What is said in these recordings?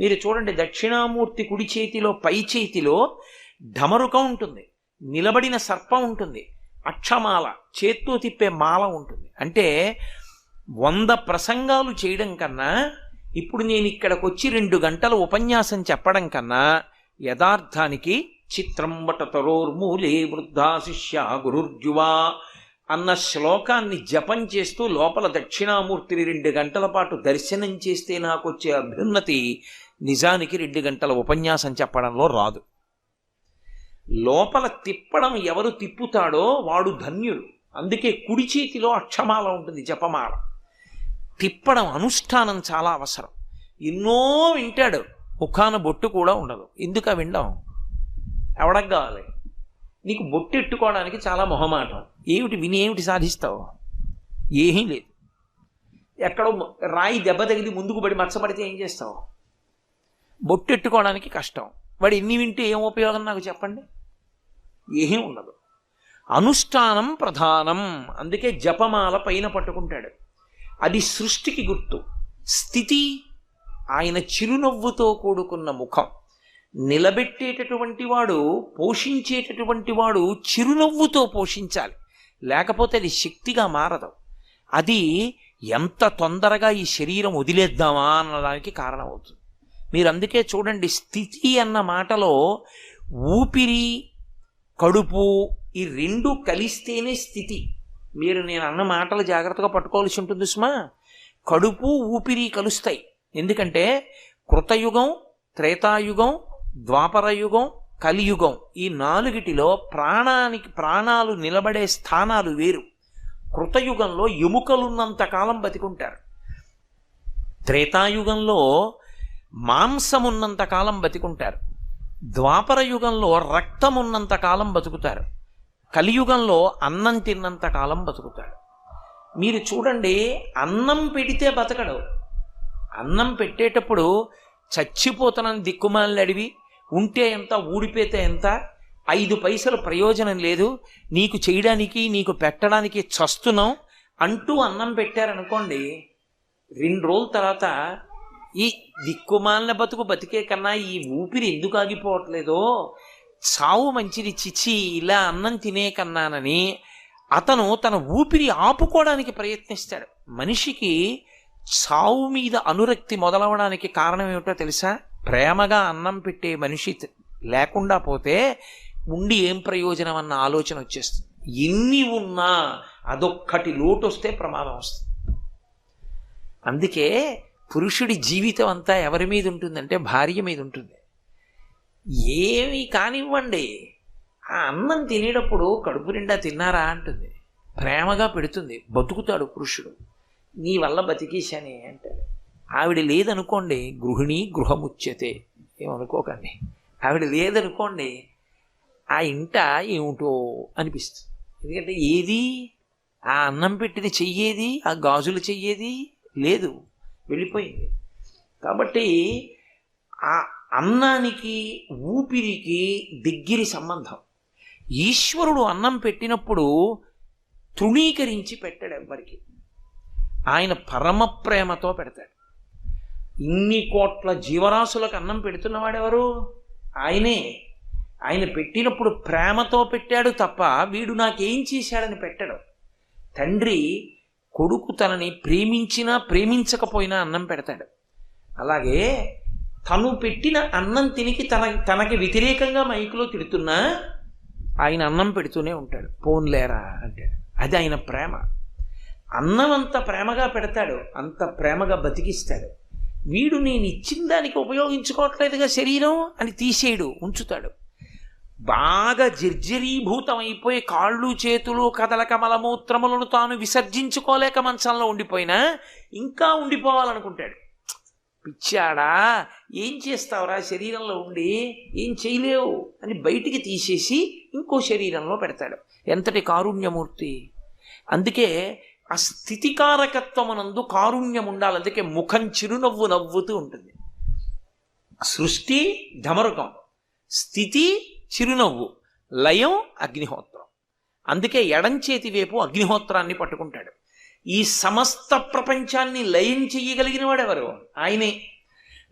మీరు చూడండి దక్షిణామూర్తి కుడి చేతిలో పై చేతిలో ఢమరుకం ఉంటుంది. నిలబడిన సర్పం ఉంటుంది. అక్షమాల చేత్తో తిప్పే మాల ఉంటుంది. అంటే వంద ప్రసంగాలు చేయడం కన్నా ఇప్పుడు నేను ఇక్కడికి వచ్చి రెండు గంటల ఉపన్యాసం చెప్పడం కన్నా యథార్థానికి చిత్రం వటతరోర్మూలే వృద్ధా శిష్య గురుర్జువా అన్న శ్లోకాన్ని జపం చేస్తూ లోపల దక్షిణామూర్తిని రెండు గంటల పాటు దర్శనం చేస్తే నాకు వచ్చే అభ్యున్నతి నిజానికి రెండు గంటల ఉపన్యాసం చెప్పడంలో రాదు. లోపల తిప్పడం ఎవరు తిప్పుతాడో వాడు ధన్యుడు. అందుకే కుడి చేతిలో అక్షమాల ఉంటుంది జపమాల. తిప్పడం అనుష్ఠానం చాలా అవసరం. ఎన్నో వింటాడు. ముఖాన బొట్టు కూడా ఉండదు. ఎందుకు వినడం? ఎవడకు కావాలి? నీకు బొట్టు ఎట్టుకోవడానికి చాలా మొహమాటం. ఏమిటి విని ఏమిటి సాధిస్తావు? ఏమీ లేదు. ఎక్కడో రాయి దెబ్బ తగిలి ముందుకు పడి మచ్చబడితే ఏం చేస్తావు? బొట్టెట్టుకోవడానికి కష్టం. వాడు ఎన్ని వింటే ఏం ఉపయోగం నాకు చెప్పండి? ఏమీ ఉండదు. అనుష్ఠానం ప్రధానం. అందుకే జపమాల పైన పట్టుకుంటాడు. అది సృష్టికి గుర్తు. స్థితి ఆయన చిరునవ్వుతో కూడుకున్న ముఖం. నిలబెట్టేటటువంటి వాడు పోషించేటటువంటి వాడు చిరునవ్వుతో పోషించాలి. లేకపోతే అది శక్తిగా మారదు. అది ఎంత తొందరగా ఈ శరీరం వదిలేద్దామా అన్నదానికి కారణమవుతుంది. మీరు అందుకే చూడండి స్థితి అన్న మాటలో ఊపిరి కడుపు ఈ రెండు కలిస్తేనే స్థితి. మీరు నేను అన్న మాటలు జాగ్రత్తగా పట్టుకోవాల్సి ఉంటుంది సుమా. కడుపు ఊపిరి కలుస్తాయి. ఎందుకంటే కృతయుగం త్రేతాయుగం ద్వాపరయుగం కలియుగం ఈ నాలుగిటిలో ప్రాణానికి ప్రాణాలు నిలబడే స్థానాలు వేరు. కృతయుగంలో ఎముకలున్నంత కాలం బతికుంటారు. త్రేతాయుగంలో మాంసమున్నంతకాలం బతికుంటారు. ద్వాపర యుగంలో రక్తం ఉన్నంత కాలం బతుకుతారు. కలియుగంలో అన్నం తిన్నంత కాలం బతుకుతాడు మీరు చూడండి అన్నం పెడితే బతకడు. అన్నం పెట్టేటప్పుడు చచ్చిపోతానని దిక్కుమాలని అడివి ఉంటే ఎంత ఊడిపోతే ఎంత ఐదు పైసలు ప్రయోజనం లేదు నీకు చేయడానికి నీకు పెట్టడానికి చస్తున్నాం అంటూ అన్నం పెట్టారనుకోండి రెండు రోజుల తర్వాత ఈ దిక్కుమాలిన బతుకు బతికే కన్నా ఈ ఊపిరి ఎందుకు ఆగిపోవట్లేదో? చావు మంచిది చిచి ఇలా అన్నం తినే కన్నానని అతను తన ఊపిరి ఆపుకోవడానికి ప్రయత్నిస్తాడు. మనిషికి చావు మీద అనురక్తి మొదలవడానికి కారణం ఏమిటో తెలుసా? ప్రేమగా అన్నం పెట్టే మనిషి లేకుండా పోతే ఉండి ఏం ప్రయోజనం అన్న ఆలోచన వచ్చేస్తుంది. ఎన్ని ఉన్నా అదొక్కటి లోటు వస్తే ప్రమాదం వస్తుంది. అందుకే పురుషుడి జీవితం అంతా ఎవరి మీద ఉంటుందంటే భార్య మీద ఉంటుంది. ఏమి కానివ్వండి. ఆ అన్నం తినేటప్పుడు కడుపు నిండా తిన్నారా అంటుంది. ప్రేమగా పెడుతుంది. బతుకుతాడు పురుషుడు. నీ వల్ల బతికేశానే అంటాడు. ఆవిడ లేదనుకోండి గృహిణి గృహముచ్యతే ఏమనుకోకండి. ఆవిడ లేదనుకోండి ఆ ఇంట ఏమిటో అనిపిస్తుంది. ఎందుకంటే ఏది? ఆ అన్నం పెట్టిన చెయ్యేది? ఆ గాజులు చెయ్యేది? లేదు. వెళ్ళిపోయింది. కాబట్టి ఆ అన్నానికి ఊపిరికి దగ్గరి సంబంధం. ఈశ్వరుడు అన్నం పెట్టినప్పుడు తృణీకరించి పెట్టాడు ఎవ్వరికి. ఆయన పరమ ప్రేమతో పెడతాడు. ఇన్ని కోట్ల జీవరాశులకు అన్నం పెడుతున్నవాడెవరు? ఆయనే. ఆయన పెట్టినప్పుడు ప్రేమతో పెట్టాడు తప్ప వీడు నాకేం చేశాడని పెట్టాడు. తండ్రి కొడుకు తనని ప్రేమించినా ప్రేమించకపోయినా అన్నం పెడతాడు. అలాగే తను పెట్టిన అన్నం తినికి తన తనకి వ్యతిరేకంగా మైకులో తిడుతున్నా ఆయన అన్నం పెడుతూనే ఉంటాడు. పోన్లేరా అంటాడు. అది ఆయన ప్రేమ. అన్నం అంత ప్రేమగా పెడతాడు. అంత ప్రేమగా బతికిస్తాడు. వీడు నేను ఇచ్చిన దానికి ఉపయోగించుకోవట్లేదుగా శరీరం అని తీసేయడు ఉంచుతాడు. బాగా జర్జరీభూతం అయిపోయి కాళ్ళు చేతులు కదలక మలమూత్రములను తాను విసర్జించుకోలేక మంచంలో ఉండిపోయినా ఇంకా ఉండిపోవాలనుకుంటాడు. పిచ్చాడా ఏం చేస్తావురా శరీరంలో ఉండి? ఏం చేయలేవు అని బయటికి తీసేసి ఇంకో శరీరంలో పెడతాడు. ఎంతటి కారుణ్యమూర్తి? అందుకే ఆ స్థితికారకత్వమునందు కారుణ్యం ఉండాలి అందుకే ముఖం చిరునవ్వు నవ్వుతూ ఉంటుంది. సృష్టి ధమరుకం. స్థితి చిరునవ్వు లయం అగ్నిహోత్రం. అందుకే ఎడంచేతి వేపు వైపు అగ్నిహోత్రాన్ని పట్టుకుంటాడు. ఈ సమస్త ప్రపంచాన్ని లయం చెయ్యగలిగిన వాడెవరు? ఆయనే.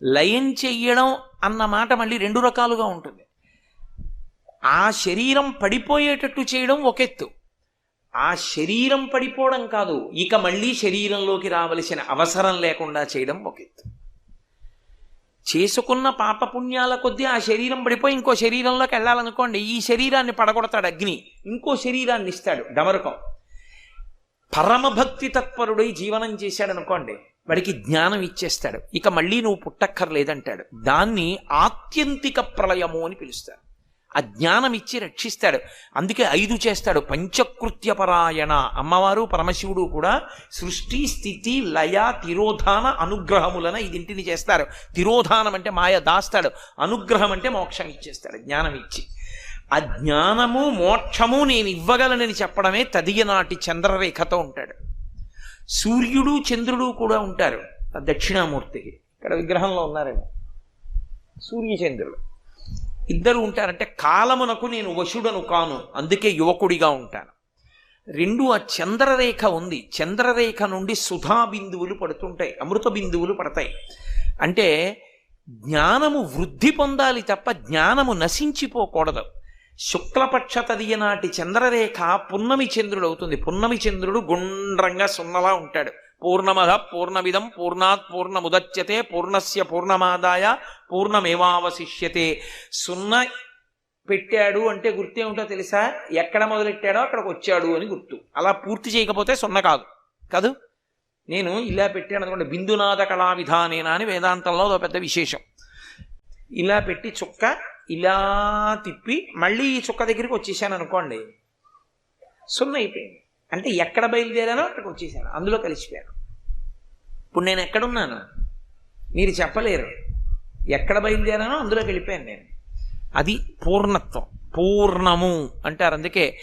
లయం చెయ్యడం అన్న మాట మళ్ళీ రెండు రకాలుగా ఉంటుంది. ఆ శరీరం పడిపోయేటట్టు చేయడం ఒక ఎత్తు. ఆ శరీరం పడిపోవడం కాదు ఇక మళ్ళీ శరీరంలోకి రావలసిన అవసరం లేకుండా చేయడం ఒక ఎత్తు. చేసుకున్న పాపపుణ్యాల కొద్దీ ఆ శరీరం పడిపోయి ఇంకో శరీరంలోకి వెళ్ళాలనుకోండి ఈ శరీరాన్ని పడగొడతాడు అగ్ని ఇంకో శరీరాన్ని ఇస్తాడు డమరకం. పరమభక్తి తత్పరుడై జీవనం చేశాడు అనుకోండి వాడికి జ్ఞానం ఇచ్చేస్తాడు. ఇక మళ్ళీ నువ్వు పుట్టక్కర్లేదంటాడు. దాన్ని ఆత్యంతిక ప్రళయము అని పిలుస్తారు. ఆ జ్ఞానం ఇచ్చి రక్షిస్తాడు. అందుకే ఐదు చేస్తాడు. పంచకృత్యపరాయణ. అమ్మవారు పరమశివుడు కూడా సృష్టి స్థితి లయ తిరోధాన అనుగ్రహములన ఇదింటిని చేస్తారు. తిరోధానం అంటే మాయ దాస్తాడు. అనుగ్రహం అంటే మోక్షం ఇచ్చేస్తాడు. జ్ఞానం ఇచ్చి. ఆ జ్ఞానము మోక్షము నేను ఇవ్వగలనని చెప్పడమే తదియనాటి చంద్రరేఖతో ఉంటాడు. సూర్యుడు చంద్రుడు కూడా ఉంటారు. ఆ దక్షిణామూర్తికి. ఇక్కడ విగ్రహంలో ఉన్నారండి. సూర్యచంద్రుడు ఇద్దరు ఉంటారంటే కాలమునకు నేను వశుడను కాను అందుకే యువకుడిగా ఉంటాను. రెండు ఆ చంద్రరేఖ ఉంది. చంద్రరేఖ నుండి సుధా బిందువులు పడుతుంటాయి అమృత బిందువులు పడతాయి. అంటే జ్ఞానము వృద్ధి పొందాలి తప్ప జ్ఞానము నశించిపోకూడదు. శుక్లపక్ష తదియనాటి చంద్రరేఖ పున్నమి చంద్రుడు అవుతుంది. పున్నమి చంద్రుడు గుండ్రంగా సున్నలా ఉంటాడు. పూర్ణమద పూర్ణమిదం పూర్ణాత్ పూర్ణముదచ్యతే పూర్ణస్య పూర్ణమాదాయ పూర్ణమేవావశిష్యతే. సున్న పెట్టాడు అంటే గుర్తేమిటో తెలుసా? ఎక్కడ మొదలెట్టాడో అక్కడికి వచ్చాడు అని గుర్తు. అలా పూర్తి చేయకపోతే సున్న కాదు. కాదు? నేను ఇలా పెట్టాను అనుకోండి బిందునాథ కళా విధానేనా అని వేదాంతంలో ఒక పెద్ద విశేషం. ఇలా పెట్టి చుక్క ఇలా తిప్పి మళ్ళీ ఈ చుక్క దగ్గరికి వచ్చేసాను అనుకోండి సున్న అయిపోయింది. అంటే ఎక్కడ బయలుదేరానో అక్కడికి వచ్చేసాను. అందులో కలిసిపోయాను. ఇప్పుడు నేను ఎక్కడున్నాను? మీరు చెప్పలేరు. ఎక్కడ బయలుదేరానో అందులోకి వెళ్ళిపోయాను నేను. అది పూర్ణత్వం. పూర్ణము అంటారు. అందుకే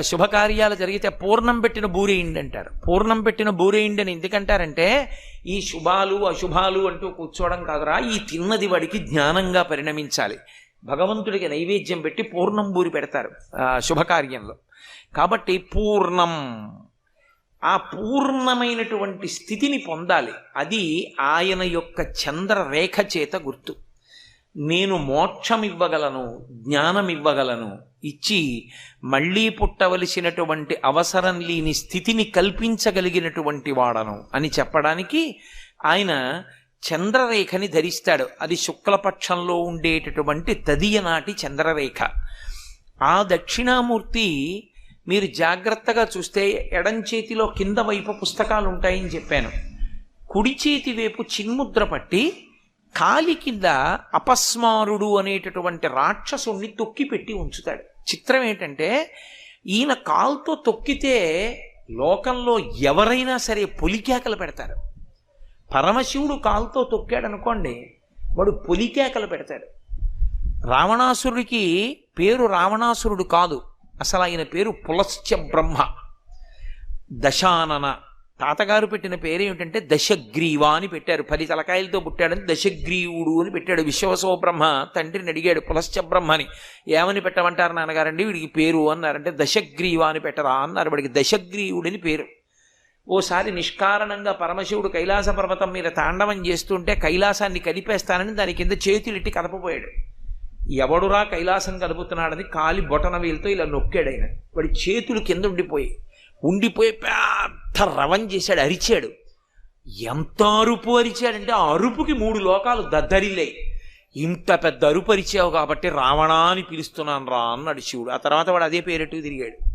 శుభకార్యాలు జరిగితే పూర్ణం పెట్టిన బూరేయిండి అంటారు. పూర్ణం పెట్టిన బూరేయిండి అని ఎందుకంటారంటే ఈ శుభాలు అశుభాలు అంటూ కూర్చోవడం కాదురా. ఈ తిన్నది వాడికి జ్ఞానంగా పరిణమించాలి. భగవంతుడికి నైవేద్యం పెట్టి పూర్ణంబూరి పెడతారు శుభకార్యంలో. కాబట్టి పూర్ణం. ఆ పూర్ణమైనటువంటి స్థితిని పొందాలి. అది ఆయన యొక్క చంద్రరేఖ చేత గుర్తు. నేను మోక్షం ఇవ్వగలను జ్ఞానం ఇవ్వగలను ఇచ్చి మళ్ళీ పుట్టవలసినటువంటి అవసరం లేని స్థితిని కల్పించగలిగినటువంటి వాడను అని చెప్పడానికి ఆయన చంద్రరేఖని ధరిస్తాడు. అది శుక్లపక్షంలో ఉండేటటువంటి తదియనాటి చంద్రరేఖ. ఆ దక్షిణామూర్తి మీరు జాగ్రత్తగా చూస్తే ఎడం చేతిలో కింద వైపు పుస్తకాలు ఉంటాయని చెప్పాను. కుడి చేతి వైపు చిన్ముద్ర పట్టి కాలి కింద అపస్మారుడు అనేటటువంటి రాక్షసుణ్ణి తొక్కి పెట్టి ఉంచుతాడు. చిత్రం ఏంటంటే ఈయన కాల్తో తొక్కితే లోకంలో ఎవరైనా సరే పొలికేకలు పెడతారు. పరమశివుడు కాలుతో తొక్కాడు అనుకోండి వాడు పొలికేకలు పెడతాడు. రావణాసురుడికి పేరు రావణాసురుడు కాదు అసలు ఆయన పేరు పులశ్చ బ్రహ్మ. దశానన. తాతగారు పెట్టిన పేరు ఏమిటంటే దశగ్రీవ అని పెట్టారు. పది తలకాయలతో పుట్టాడని దశగ్రీవుడు అని పెట్టాడు. విశ్వవసో బ్రహ్మ తండ్రిని అడిగాడు పులశ్చ బ్రహ్మ అని ఏమని పెట్టమంటారు నాన్నగారండి? వీడికి పేరు అన్నారంటే దశగ్రీవ అని పెట్టరా అన్నారు. వాడికి దశగ్రీవుడని పేరు. ఓసారి నిష్కారణంగా పరమశివుడు కైలాస పర్వతం మీద తాండవం చేస్తుంటే కైలాసాన్ని కలిపేస్తానని దాని కింద చేతులిట్టి కలపబోయాడు ఎవడురా కైలాసం కలుపుతున్నాడని కాలి బొటన వేలుతో ఇలా నొక్కాడు ఆయన. వాడి చేతులు కింద ఉండిపోయి ఉండిపోయి పెద్ద రవం చేశాడు అరిచాడు. ఎంత అరుపు అరిచాడంటే ఆ అరుపుకి మూడు లోకాలు దద్దరిల్లాయి ఇంత పెద్ద అరుపు అరిచావు కాబట్టి రావణా అని పిలుస్తున్నాను రా అన్నాడు శివుడు. ఆ తర్వాత వాడు అదే పేరెట్టు తిరిగాడు.